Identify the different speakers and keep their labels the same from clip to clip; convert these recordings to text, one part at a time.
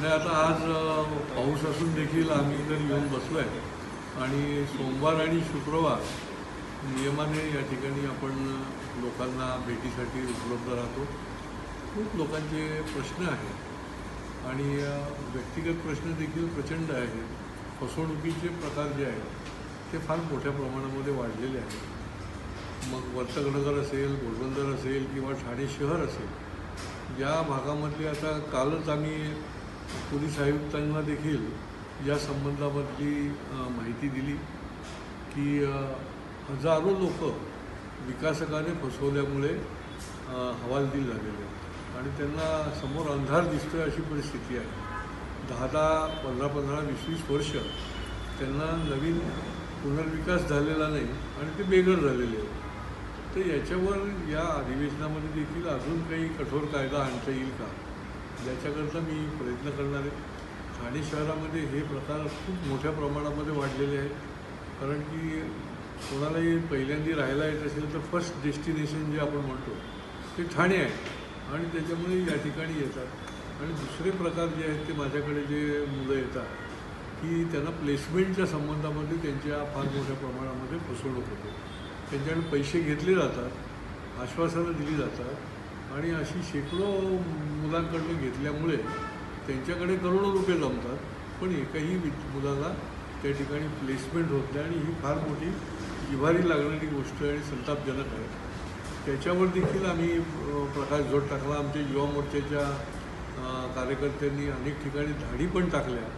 Speaker 1: नाही आता आज पाऊस असून देखील आम्ही इकडे येऊन बसलो आहे आणि सोमवार आणि शुक्रवार नियमाने या ठिकाणी आपण लोकांना भेटीसाठी उपलब्ध राहतो. खूप लोकांचे प्रश्न आहेत. आणि व्यक्तिगत प्रश्न देखील प्रचंड आहेत. फसवणुकीचे प्रकार जे आहेत ते फार मोठ्या प्रमाणामध्ये वाढलेले आहेत. मग वर्तकनगर असेल घोडबंदर असेल किंवा ठाणे शहर असेल या भागामधले आता कालच आम्ही पोलीस आयुक्तांना देखील या संबंधामधली माहिती दिली की हजारो लोक विकासकाने फसवल्यामुळे हवालदिल झालेले आहेत. आणि त्यांना समोर अंधार दिसतोय अशी परिस्थिती आहे. दहा दहा पंधरा पंधरा वीस वीस वर्ष त्यांना नवीन पुनर्विकास झालेला नाही आणि ते बेघर झालेले आहेत. तर याच्यावर या अधिवेशनामध्ये देखील अजून काही कठोर कायदा आणता येईल का? याच्याकरता मी प्रयत्न करणार आहे. ठाणे शहरामध्ये हे प्रकार खूप मोठ्या प्रमाणामध्ये वाढलेले आहेत. कारण की कोणालाही पहिल्यांदा राहायला येत असेल तर फर्स्ट डेस्टिनेशन जे आपण म्हणतो ते ठाणे आहे. आणि त्याच्यामुळे या ठिकाणी येतात. आणि दुसरे प्रकार जे आहेत ते माझ्याकडे जे मुलं येतात की त्यांना प्लेसमेंटच्या संबंधामध्ये त्यांच्या फार मोठ्या प्रमाणामध्ये फसवणूक होते. त्यांच्याकडे पैसे घेतले जातात आश्वासनं दिली जातात. आणि अशी शेकडो मुलांकडनं घेतल्यामुळे त्यांच्याकडे करोडो रुपये जमतात पण एकही वि मुलाला त्या ठिकाणी प्लेसमेंट होत नाही आणि ही फार मोठी जिव्हारी लागणारी गोष्ट आणि संतापजनक आहे. त्याच्यावर देखील आम्ही प्रकाश जोड टाकला. आमच्या युवा मोर्चाच्या कार्यकर्त्यांनी अनेक ठिकाणी धाडी पण टाकल्या.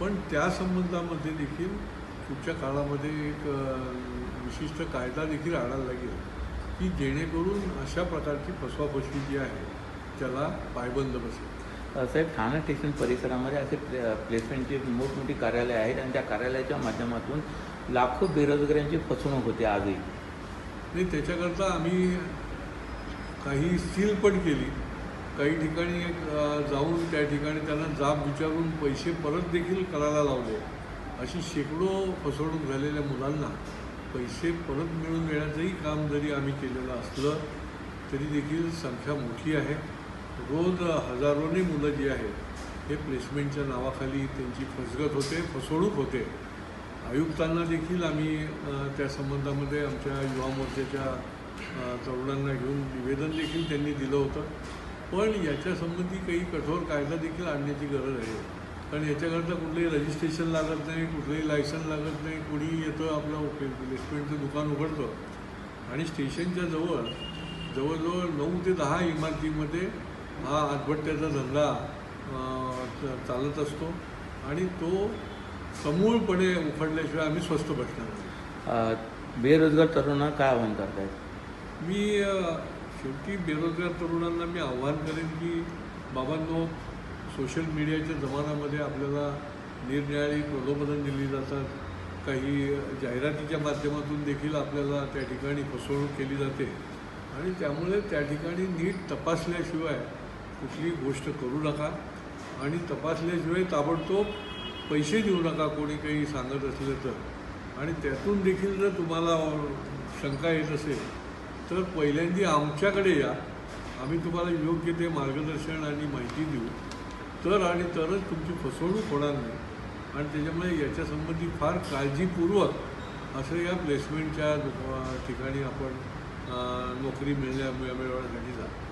Speaker 1: पण त्या संबंधामध्ये देखील पुढच्या काळामध्ये एक विशिष्ट कायदा देखील आणायला लागेल की जेणेकरून अशा प्रकारची फसवाफसवी जी आहे त्याला पायबंद बसेल.
Speaker 2: साहेब ठाणे स्टेशन परिसरामध्ये असे प्ले प्लेसमेंटची मोठमोठी कार्यालय आहेत आणि त्या कार्यालयाच्या माध्यमातून लाखो बेरोजगारांची फसवणूक होते आजही.
Speaker 1: नाही त्याच्याकरता आम्ही काही सील पण केली. काही ठिकाणी जाऊन त्या ठिकाणी त्यांना जाब विचारून पैसे परत देखील करायला लावले. अशी शेकडो फसवणूक झालेल्या मुलांना पैसे परत मिळून देण्याचंही काम जरी आम्ही केलेलं असलं तरी देखील संख्या मोठी आहे. रोज हजारोनी मुलं जी आहेत हे प्लेसमेंटच्या नावाखाली त्यांची फसगत होते फसवणूक होते. आयुक्तांना देखील आम्ही त्या संबंधामध्ये आमच्या युवा मोर्चाच्या तरुणांना घेऊन निवेदन देखील त्यांनी दिलं होतं. पण याच्यासंबंधी काही कठोर कायदा देखील आणण्याची गरज आहे. कारण याच्याकरता कुठलंही रजिस्ट्रेशन लागत नाही कुठलंही लायसन लागत नाही कुणी येतं आपलं प्लेसमेंटचं दुकान उघडतं. आणि स्टेशनच्या जवळ जवळजवळ नऊ ते दहा इमारतीमध्ये हा आठवट्याचा धंदा चालत असतो. आणि तो समूळपणे उखडल्याशिवाय आम्ही स्वस्त बसणार
Speaker 2: बेरोजगार तरुणांना काय आव्हान करतायत?
Speaker 1: मी शेवटी बेरोजगार तरुणांना मी आव्हान करेन की बाबांनो सोशल मीडियाच्या जमान्यामध्ये आपल्याला निरनिराळी प्रलोभनं दिली जातात. काही जाहिरातीच्या माध्यमातून देखील आपल्याला त्या ठिकाणी फसवणूक केली जाते. आणि त्यामुळे त्या ठिकाणी नीट तपासल्याशिवाय कुठली गोष्ट करू नका. आणि तपासल्याशिवाय ताबडतोब पैसे देऊ नका कोणी काही सांगत असलं तर. आणि त्यातून देखील जर तुम्हाला शंका येत असेल तर पहिल्यांदा आमच्याकडे या. आम्ही तुम्हाला योग्य ते मार्गदर्शन आणि माहिती देऊ. तर आणि तरच तुमची फसवणूक होणार नाही. आणि त्याच्यामुळे याच्यासंबंधी फार काळजीपूर्वक असं या प्लेसमेंटच्या ठिकाणी आपण नोकरी मिळण्या मिळवण्यासाठी जातो